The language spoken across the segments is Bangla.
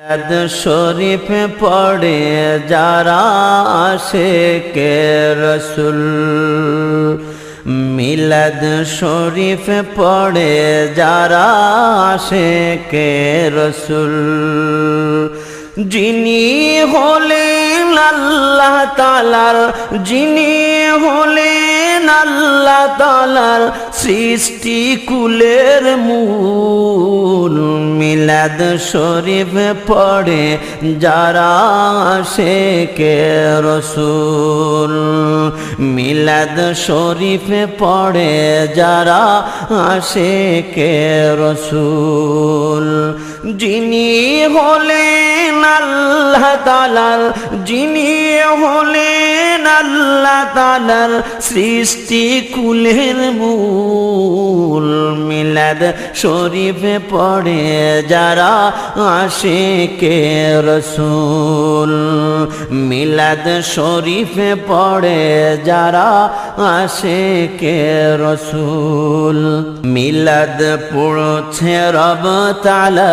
মিলাদ শরীফ পড়ে যারা আসে কে রসুল। মিলাদ শরীফ পড়ে যারা আসে কে রসুল। যিনি হলেন আল্লাহ তালার যিনি হলেন তালার সৃষ্টি কুলের মূল। মিলাদ শরীফ পড়ে যারা কে রসুল। মিলাদ শরীফ পড়ে যারা কে রসুল। যিনি হলেন আল্লাহ তালার যিনি হলেন আল্লাহ তালার সৃষ্টি কুলের মূল মিলাদ শরীফে পড়ে যারা আসে কে রসুল। মিলাদ শরীফে পড়ে যারা আসে কে রসুল। মিলাদ পড়ছে রব তালা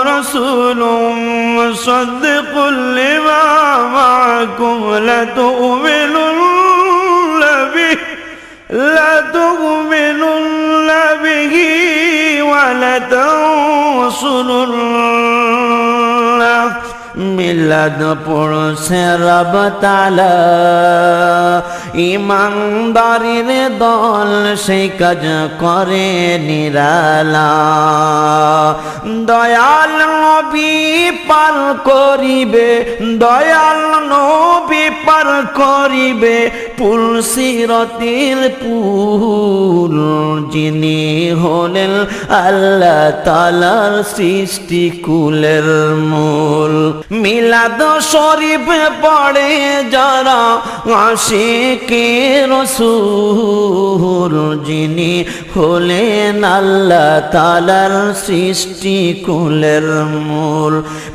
رسول مصدق لما معكم لتؤمنن به لتؤمنن به ولتنصرنه মিলাদ পড়ছে রব তালা ইমানদারির দল সেই কাজ করে নিরালা। দয়াল নবী পার করিবে, দয়াল নবী পার করিবে পুলসিরতির পুল যিনি হলেন আল্লাহ তালার সৃষ্টি কুলের মূল। মিলাদ শরীফ পড়ে যারা আসে কে রসুল, যিনি হলেন আল্লাহ তালার সৃষ্টি কুলের মূল।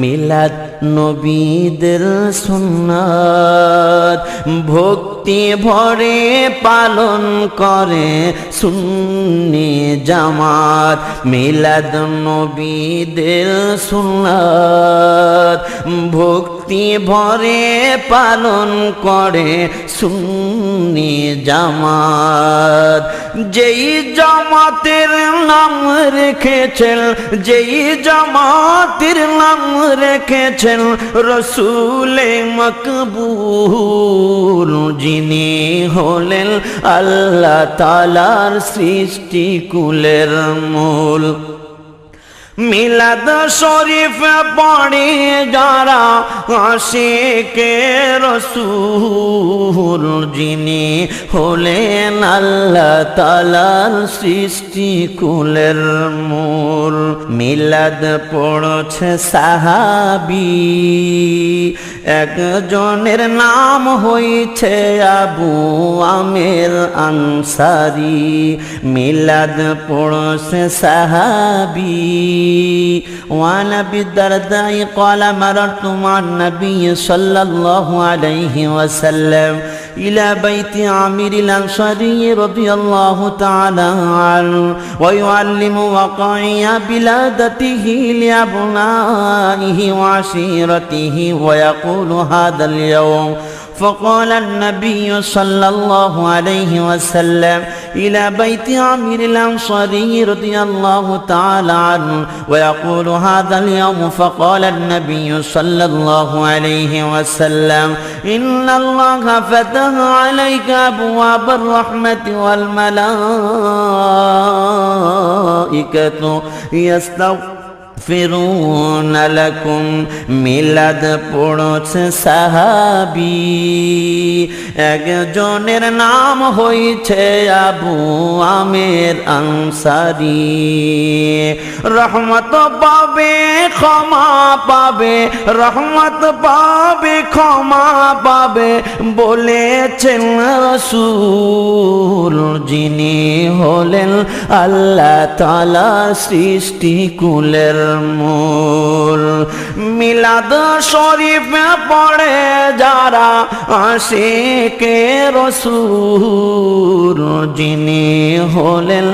মিলাদ নবীদের সুন্নাত, ভক্তি ভরে পালন করে সুন্নি জামাত, মিলাদ নবীদের সুন্নাত। ভক্তি ভরে পালন করে সুন্নি জামাত। যেই জামাতের নাম রেখেছেন, যেই জামাতের নাম রেখেছেন, রসুলে মকবুল যিনি হলেন আল্লাহ তালার সৃষ্টি কুলের মূল। মিলাদ শরীফ পড়ে যারা আসে কে রসুল, যিনি হলেন আল্লাহ তালার সৃষ্টি কুলের মূল। মিলাদ পড়ছে সাহাবি, একজনের নাম হইছে আবু আমের আনসারি। মিলাদ পড়ছে সাহাবি। وعن أبي الدرداء قال مررت مع النبي صلى الله عليه وسلم إلى بيت عامر الأنصاري رضي الله تعالى عنه ويعلم وقائع بلادته لأبنائه وعشيرته ويقول هذا اليوم فقال النبي صلى الله عليه وسلم إلى بيت عامر الأنصاري رضي الله تعالى عنه ويقول هذا اليوم فقال النبي صلى الله عليه وسلم إن الله فتح عليك أبواب الرحمة والملائكة يستغفر ফিরুন লাকুম মিলাদ পড়ছে সাহাবি। একজনের নাম হইছে আবু আমের আনসারি। রহমত পাবে, ক্ষমা পাবে, রহমত পাবে, ক্ষমা পাবে, বলেছেন রসুল যিনি হলেন আল্লাহ তালা সৃষ্টি কুলের মূল। মিলাদ শরীফ পড়ে যারা আশিকে রসুল, যিনি হলেন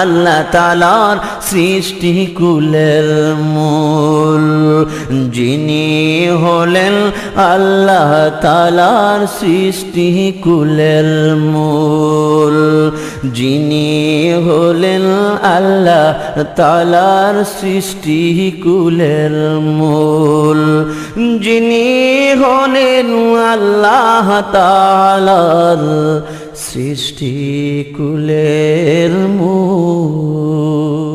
আল্লাহ তালার সৃষ্টি কুলের মূল। যিনি হলেন আল্লাহ তালার সৃষ্টি কুলের মূল। যিনি হলেন আল্লাহ তালার সৃষ্টি কুলের মূল। যিনি হলেন আল্লাহ তালার সৃষ্টি কুলের মূল।